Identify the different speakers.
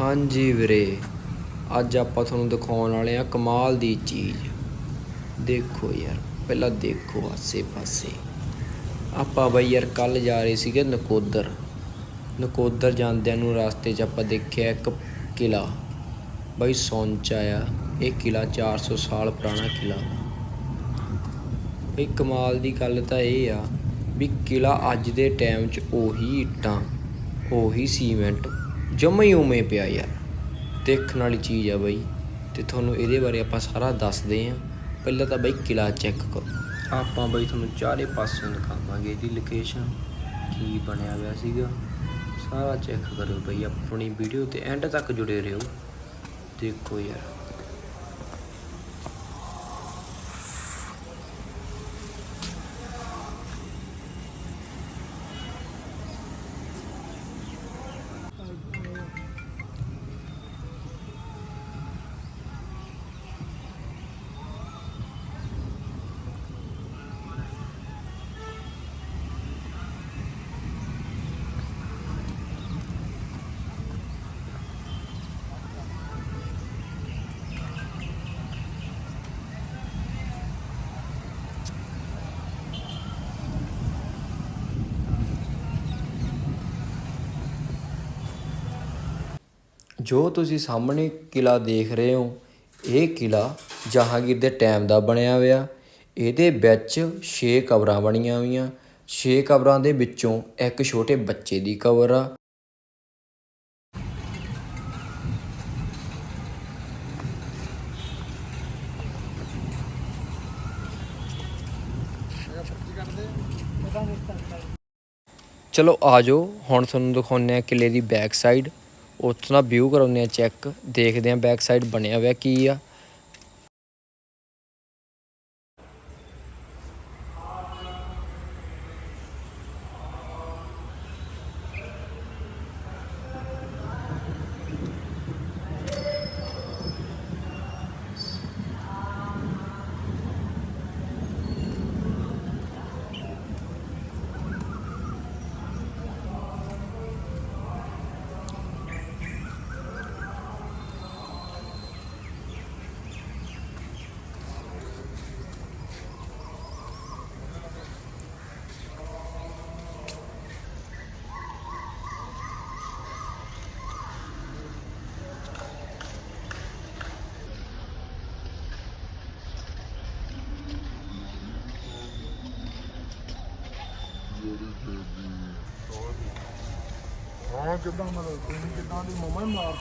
Speaker 1: ਹਾਂਜੀ ਵੀਰੇ, ਅੱਜ ਆਪਾਂ ਤੁਹਾਨੂੰ ਦਿਖਾਉਣ ਵਾਲੇ ਆ ਕਮਾਲ ਦੀ ਚੀਜ਼। ਦੇਖੋ ਯਾਰ, ਪਹਿਲਾਂ ਦੇਖੋ ਆਸੇ ਪਾਸੇ ਆਪਾਂ ਬਈ ਯਾਰ ਕੱਲ ਜਾ ਰਹੇ ਸੀਗੇ ਨਕੋਦਰ। ਨਕੋਦਰ ਜਾਂਦਿਆਂ ਨੂੰ ਰਸਤੇ 'ਚ ਆਪਾਂ ਦੇਖਿਆ ਇੱਕ ਕਿਲਾ ਬਈ ਸੌਂਚ ਆ, ਇਹ ਕਿਲਾ 400 ਸਾਲ ਪੁਰਾਣਾ ਕਿਲਾ ਬਈ ਕਮਾਲ ਦੀ ਗੱਲ ਤਾਂ ਇਹ ਆ ਵੀ ਕਿਲਾ ਅੱਜ ਦੇ ਟਾਈਮ 'ਚ ਉਹੀ ਇੱਟਾਂ, ਉਹੀ ਸੀਮੈਂਟ ਜਮੇ ਹੀ ਉਵੇਂ ਪਿਆ ਯਾਰ। ਦੇਖਣ ਵਾਲੀ ਚੀਜ਼ ਆ ਬਾਈ। ਤੇ ਤੁਹਾਨੂੰ ਇਹਦੇ ਬਾਰੇ ਆਪਾਂ ਸਾਰਾ ਦੱਸਦੇ ਆਂ। ਪਹਿਲਾਂ ਤਾਂ ਬਾਈ ਕਿਲਾ ਚੈੱਕ ਕਰੋ। ਆਪਾਂ ਬਾਈ ਤੁਹਾਨੂੰ ਚਾਰੇ ਪਾਸਿਓਂ ਦਿਖਾਵਾਂਗੇ ਇਹਦੀ ਲੋਕੇਸ਼ਨ ਕੀ ਬਣਿਆ ਹੋਇਆ ਸੀਗਾ। ਸਾਰਾ ਚੈੱਕ ਕਰੋ ਬਈ। ਆਪਣੀ ਵੀਡੀਓ ਤੇ ਐਂਡ ਤੱਕ ਜੁੜੇ ਰਹੋ। ਦੇਖੋ ਯਾਰ। ਜੋ ਤੁਸੀਂ ਸਾਹਮਣੇ ਕਿਲ੍ਹਾ ਦੇਖ ਰਹੇ ਹੋ, ਇਹ ਕਿਲ੍ਹਾ ਜਹਾਂਗੀਰ ਦੇ ਟਾਈਮ ਦਾ ਬਣਿਆ ਹੋਇਆ। ਇਹਦੇ ਵਿੱਚ 6 ਕਬਰਾਂ ਬਣੀਆਂ ਹੋਈਆਂ। 6 ਕਬਰਾਂ ਦੇ ਵਿੱਚੋਂ ਇੱਕ ਛੋਟੇ ਬੱਚੇ ਦੀ ਕਬਰ ਆ। ਚਲੋ ਆ ਜਾਓ, ਹੁਣ ਤੁਹਾਨੂੰ ਦਿਖਾਉਂਦੇ ਆ ਕਿਲੇ ਦੀ ਬੈਕ ਸਾਈਡ ਉੱਥੋਂ ਦਾ ਵਿਊ ਕਰਾਉਂਦੇ ਆ ਚੈੱਕ ਦੇਖਦੇ ਆ ਬੈਕ ਸਾਈਡ ਬਣਿਆ ਹੋਇਆ ਕੀ ਆ।
Speaker 2: ਹਾਂ ਕਿਦਾਂ ਮਤਲਬ ਤੁਸੀਂ ਕਿਦਾਂ ਦੀ ਮਮਾ ਮਾਰ